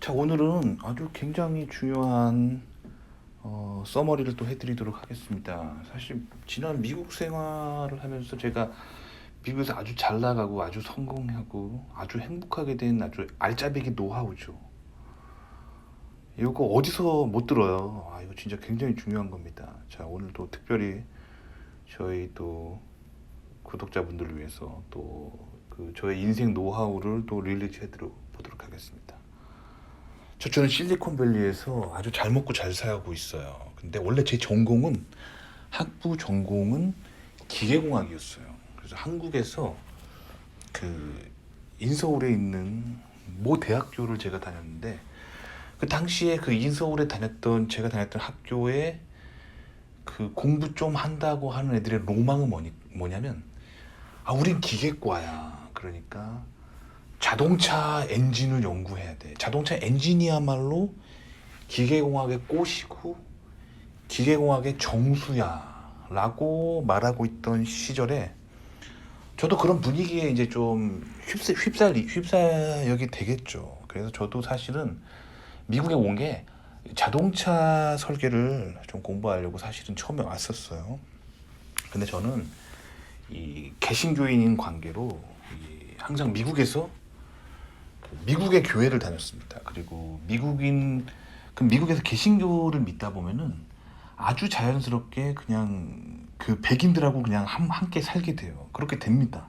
자 오늘은 아주 굉장히 중요한 어, 서머리를 또 해드리도록 하겠습니다. 사실 지난 미국 생활을 하면서 제가 미국에서 아주 잘 나가고 아주 성공하고 아주 행복하게 된 아주 알짜배기 노하우죠. 이거 어디서 못 들어요. 아 이거 진짜 굉장히 중요한 겁니다. 자 오늘도 특별히 저희 또 구독자분들을 위해서 또 그 저의 인생 노하우를 또 릴리즈 해드려 보도록 하겠습니다. 저 저는 실리콘밸리에서 아주 잘 먹고 잘 살고 있어요. 근데 원래 제 전공은 학부 전공은 기계공학이었어요. 그래서 한국에서 그 인서울에 있는 모 대학교를 제가 다녔는데 그 당시에 그 인서울에 다녔던 제가 다녔던 학교에 그 공부 좀 한다고 하는 애들의 로망은 뭐니, 뭐냐면 아 우린 기계과야. 그러니까 자동차 엔진을 연구해야 돼. 자동차 엔진이야말로 기계공학의 꽃이고 기계공학의 정수야라고 말하고 있던 시절에 저도 그런 분위기에 이제 좀 휩쓸 휩쓸리 휩싸여게 되겠죠. 그래서 저도 사실은 미국에 온 게 자동차 설계를 좀 공부하려고 사실은 처음에 왔었어요. 근데 저는 이 개신교인인 관계로 이 항상 미국에서 그 미국의 교회를 다녔습니다. 그리고 미국인 그 미국에서 개신교를 믿다 보면은 아주 자연스럽게 그냥 그 백인들하고 그냥 함, 함께 살게 돼요. 그렇게 됩니다.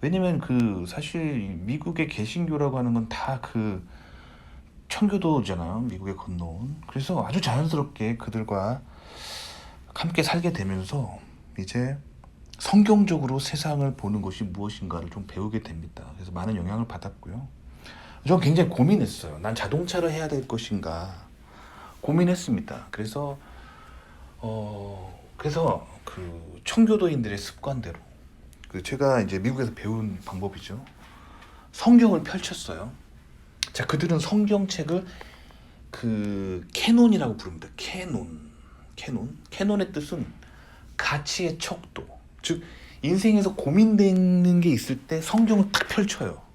왜냐면 그 사실 미국의 개신교라고 하는 건 다 그 청교도잖아요. 미국에 건너온. 그래서 아주 자연스럽게 그들과 함께 살게 되면서 이제 성경적으로 세상을 보는 것이 무엇인가를 좀 배우게 됩니다. 그래서 많은 영향을 받았고요. 저는 굉장히 고민했어요. 난 자동차를 해야 될 것인가 고민했습니다. 그래서 어 그래서 그 청교도인들의 습관대로 그 제가 이제 미국에서 배운 방법이죠. 성경을 펼쳤어요. 자 그들은 성경책을 그 캐논이라고 부릅니다. 캐논, 캐논, 캐논의 뜻은 가치의 척도. 즉 인생에서 고민되는 게 있을 때 성경을 딱 펼쳐요.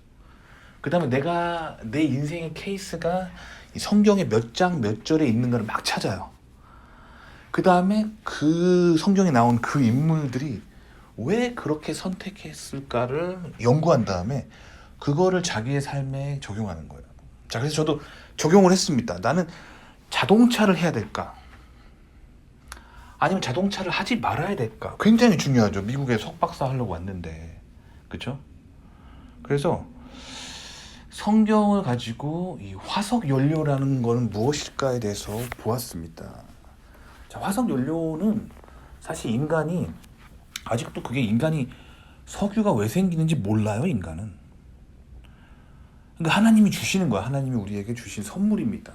그 다음에 내가 내 인생의 케이스가 이 성경의 몇장 몇 절에 있는가를 막 찾아요. 그 다음에 그 성경에 나온 그 인물들이 왜 그렇게 선택했을까를 연구한 다음에 그거를 자기의 삶에 적용하는 거예요. 자, 그래서 저도 적용을 했습니다. 나는 자동차를 해야 될까? 아니면 자동차를 하지 말아야 될까? 굉장히 중요하죠. 미국에 석박사 하려고 왔는데. 그쵸? 그래서 성경을 가지고 이 화석 연료라는 거는 무엇일까에 대해서 보았습니다. 자, 화석 연료는 사실 인간이 아직도 그게 인간이 석유가 왜 생기는지 몰라요, 인간은. 그러니까 하나님이 주시는 거야. 하나님이 우리에게 주신 선물입니다.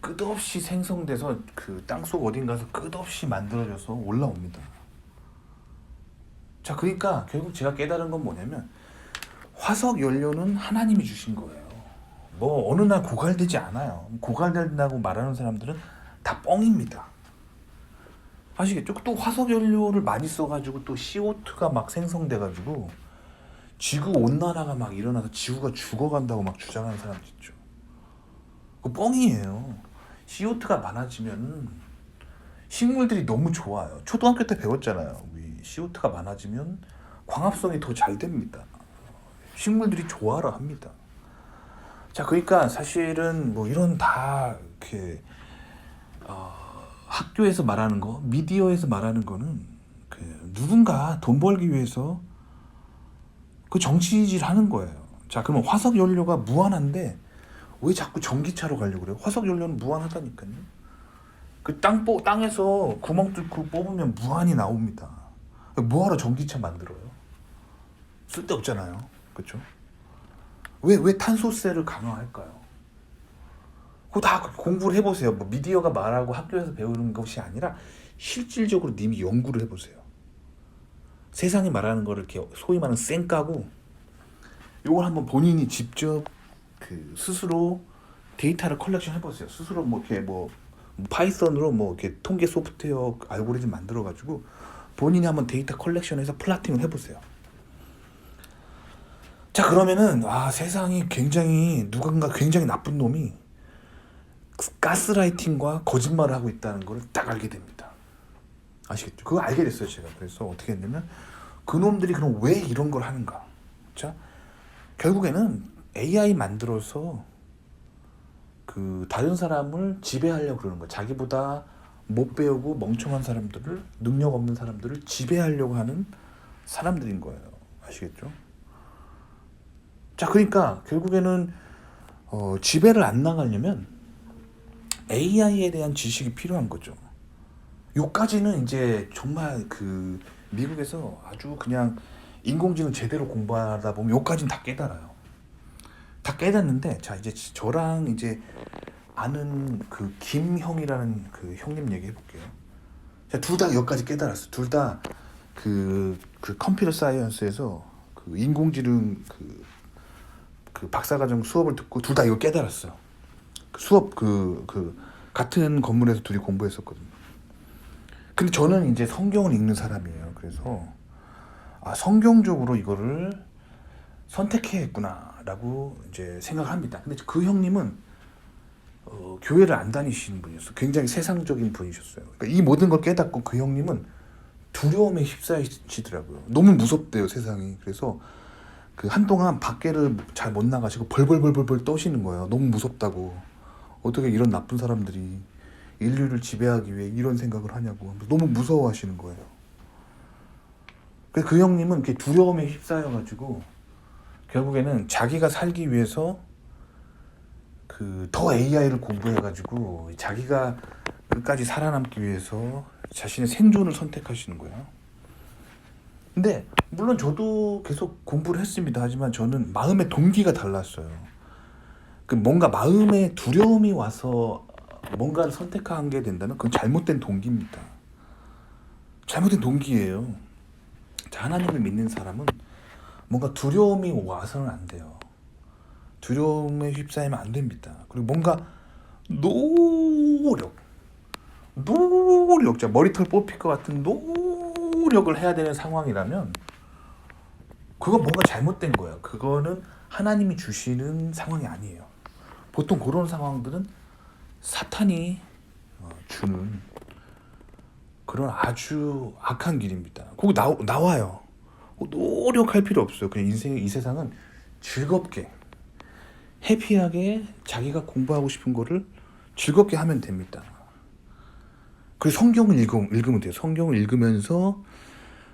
끝없이 생성돼서 그 땅속 어딘가서 끝없이 만들어져서 올라옵니다. 자, 그러니까 결국 제가 깨달은 건 뭐냐면 화석 연료는 하나님이 주신 거예요. 뭐 어느 날 고갈되지 않아요. 고갈된다고 말하는 사람들은 다 뻥입니다. 아시겠죠? 또 화석 연료를 많이 써가지고 또 CO2가 막 생성돼가지고 지구 온난화가 막 일어나서 지구가 죽어간다고 막 주장하는 사람 있죠. 그 뻥이에요. CO2가 많아지면 식물들이 너무 좋아요. 초등학교 때 배웠잖아요. 우리 CO2가 많아지면 광합성이 더 잘 됩니다. 식물들이 좋아라 합니다. 자, 그러니까 사실은 뭐 이런 다 이렇게 어, 학교에서 말하는 거, 미디어에서 말하는 거는 그 누군가 돈 벌기 위해서 그 정치질 하는 거예요. 자, 그러면 화석 연료가 무한한데 왜 자꾸 전기차로 가려고 그래요? 화석 연료는 무한하다니까요. 그 땅, 뽑- 땅에서 구멍 뚫고 뽑으면 무한히 나옵니다. 뭐하러 전기차 만들어요? 쓸데없잖아요. 그렇죠? 왜, 왜 탄소세를 강화할까요? 그거 다 공부를 해보세요. 뭐 미디어가 말하고 학교에서 배우는 것이 아니라 실질적으로 님이 연구를 해보세요. 세상이 말하는 거를 이렇게 소위 말하는 쌩까고 요걸 한번 본인이 직접 그 스스로 데이터를 컬렉션 해보세요. 스스로 뭐 이렇게 뭐 파이썬으로 뭐 이렇게 통계 소프트웨어 알고리즘 만들어 가지고 본인이 한번 데이터 컬렉션해서 플라팅을 해보세요. 자 그러면은 아 세상이 굉장히 누군가 굉장히 나쁜 놈이 가스라이팅과 거짓말을 하고 있다는 걸 딱 알게 됩니다. 아시겠죠? 그거 알게 됐어요 제가. 그래서 어떻게 했냐면 그 놈들이 그럼 왜 이런 걸 하는가? 자 결국에는 AI 만들어서 그 다른 사람을 지배하려고 그러는 거야. 자기보다 못 배우고 멍청한 사람들을 능력 없는 사람들을 지배하려고 하는 사람들인 거예요. 아시겠죠? 자, 그러니까 결국에는 어, 지배를 안 나가려면 AI에 대한 지식이 필요한 거죠. 요까지는 이제 정말 그 미국에서 아주 그냥 인공지능 제대로 공부하다 보면 요까지는 다 깨달아요. 다 깨닫는데 자 이제 저랑 이제 아는 그 김형이라는 그 형님 얘기해 볼게요. 둘다 여기까지 깨달았어. 둘 다 그그 컴퓨터 사이언스에서 그 인공지능 그, 그 박사과정 수업을 듣고 둘 다 이거 깨달았어. 그 수업 그, 그 같은 건물에서 둘이 공부했었거든요. 근데 저는 이제 성경을 읽는 사람이에요. 그래서 아 성경적으로 이거를 선택해야겠구나라고 이제 생각을 합니다. 근데 그 형님은 어, 교회를 안 다니시는 분이었어. 굉장히 세상적인 분이셨어요. 그러니까 이 모든 걸 깨닫고 그 형님은 두려움에 휩싸이시더라고요. 너무 무섭대요 세상이. 그래서 그 한동안 밖에를 잘 못 나가시고 벌벌벌벌벌 떠시는 거예요. 너무 무섭다고. 어떻게 이런 나쁜 사람들이 인류를 지배하기 위해 이런 생각을 하냐고 너무 무서워하시는 거예요. 그래서 그 형님은 이렇게 두려움에 휩싸여가지고 결국에는 자기가 살기 위해서 그 더 AI를 공부해가지고 자기가 끝까지 살아남기 위해서 자신의 생존을 선택하시는 거예요. 근데 물론 저도 계속 공부를 했습니다. 하지만 저는 마음의 동기가 달랐어요. 그 뭔가 마음에 두려움이 와서 뭔가를 선택하게 된다면 그건 잘못된 동기입니다. 잘못된 동기예요. 자, 하나님을 믿는 사람은 뭔가 두려움이 와서는 안 돼요. 두려움에 휩싸이면 안 됩니다. 그리고 뭔가 노력, 노력, 자 머리털 뽑힐 것 같은 노력 을 해야 되는 상황이라면 그건 뭔가 잘못된 거예요. 그거는 하나님이 주시는 상황이 아니에요. 보통 그런 상황들은 사탄이 어, 주는 그런 아주 악한 길입니다. 거기 나, 나와요. 노력할 필요 없어요. 그냥 인생 이 세상은 즐겁게 해피하게 자기가 공부하고 싶은 거를 즐겁게 하면 됩니다. 그리고 성경을 읽으면, 읽으면 돼요. 성경을 읽으면서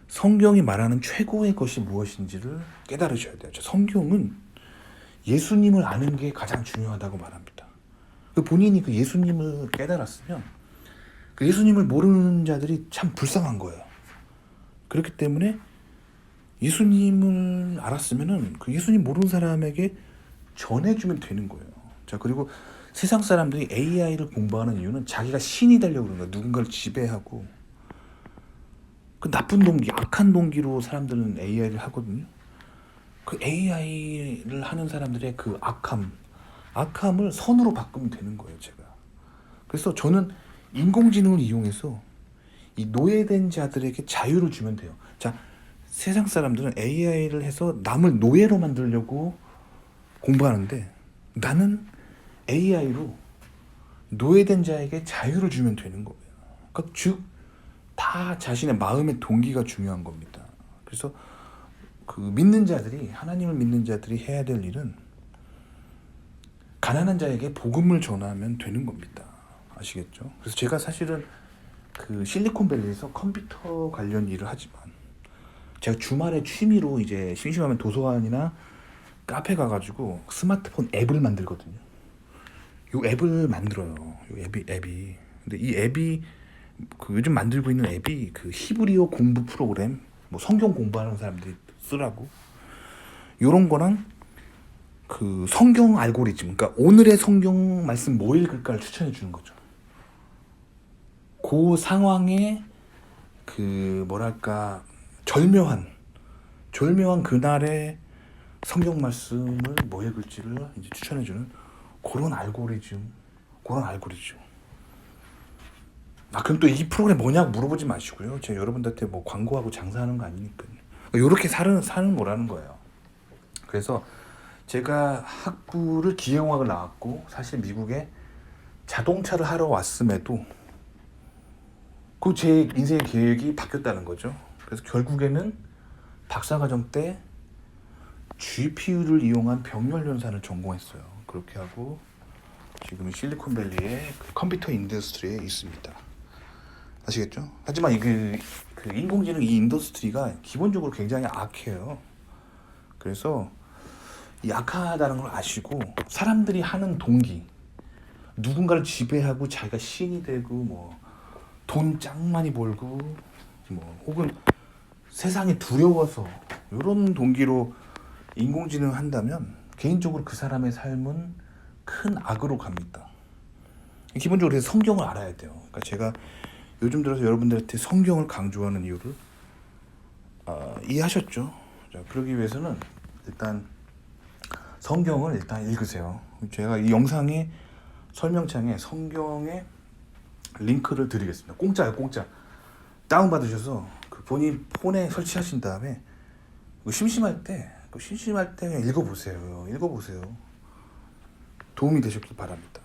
성경이 말하는 최고의 것이 무엇인지를 깨달으셔야 돼요. 성경은 예수님을 아는 게 가장 중요하다고 말합니다. 그 본인이 그 예수님을 깨달았으면 그 예수님을 모르는 자들이 참 불쌍한 거예요. 그렇기 때문에 예수님을 알았으면은 그 예수님 모르는 사람에게 전해주면 되는 거예요. 자 그리고 세상 사람들이 AI를 공부하는 이유는 자기가 신이 되려고 그러는 거야. 누군가를 지배하고 그 나쁜 동기, 악한 동기로 사람들은 AI를 하거든요. 그 AI를 하는 사람들의 그 악함, 악함을 선으로 바꾸면 되는 거예요, 제가. 그래서 저는 인공지능을 이용해서 이 노예된 자들에게 자유를 주면 돼요. 자, 세상 사람들은 AI를 해서 남을 노예로 만들려고 공부하는데 나는 AI로 노예된 자에게 자유를 주면 되는 거예요. 그러니까 즉, 다 자신의 마음의 동기가 중요한 겁니다. 그래서 그 믿는 자들이 하나님을 믿는 자들이 해야 될 일은 가난한 자에게 복음을 전하면 되는 겁니다. 아시겠죠? 그래서 제가 사실은 그 실리콘밸리에서 컴퓨터 관련 일을 하지만 제가 주말에 취미로 이제 심심하면 도서관이나 카페 가가지고 스마트폰 앱을 만들거든요. 요 앱을 만들어요. 요 앱이 앱이. 근데 이 앱이 그 요즘 만들고 있는 앱이 그 히브리어 공부 프로그램, 뭐 성경 공부하는 사람들이 쓰라고 요런 거랑 그 성경 알고리즘, 그러니까 오늘의 성경 말씀 뭐 읽을까를 추천해 주는 거죠. 그 상황에 그 뭐랄까 절묘한 절묘한 그날의 성경 말씀을 뭐 읽을지를 이제 추천해 주는 그런 알고리즘, 그런 알고리즘. 아 그럼 또 이 프로그램 뭐냐고 물어보지 마시고요. 제가 여러분들한테 뭐 광고하고 장사하는 거 아니니까요. 이렇게 사는 사는 거라는 거예요. 그래서 제가 학부를 기계공학을 나왔고 사실 미국에 자동차를 하러 왔음에도 그 제 인생의 계획이 바뀌었다는 거죠. 그래서 결국에는 박사과정 때 GPU를 이용한 병렬 연산을 전공했어요. 그렇게 하고 지금 실리콘밸리의 그 컴퓨터 인더스트리에 있습니다. 아시겠죠? 하지만 이그 그 인공지능 이 인더스트리가 기본적으로 굉장히 악해요. 그래서 이 악하다는 걸 아시고 사람들이 하는 동기 누군가를 지배하고 자기가 신이 되고 뭐 돈 짱 많이 벌고 뭐 혹은 세상이 두려워서 이런 동기로 인공지능 한다면 개인적으로 그 사람의 삶은 큰 악으로 갑니다. 기본적으로 성경을 알아야 돼요. 그러니까 제가 요즘 들어서 여러분들한테 성경을 강조하는 이유를 아, 이해하셨죠? 자, 그러기 위해서는 일단 성경을 일단 읽으세요. 제가 이 영상의 설명창에 성경의 링크를 드리겠습니다. 공짜예요, 공짜. 다운 받으셔서 그 본인 폰에 설치하신 다음에 그 심심할 때, 그 심심할 때 그냥 읽어보세요. 읽어보세요. 도움이 되셨길 바랍니다.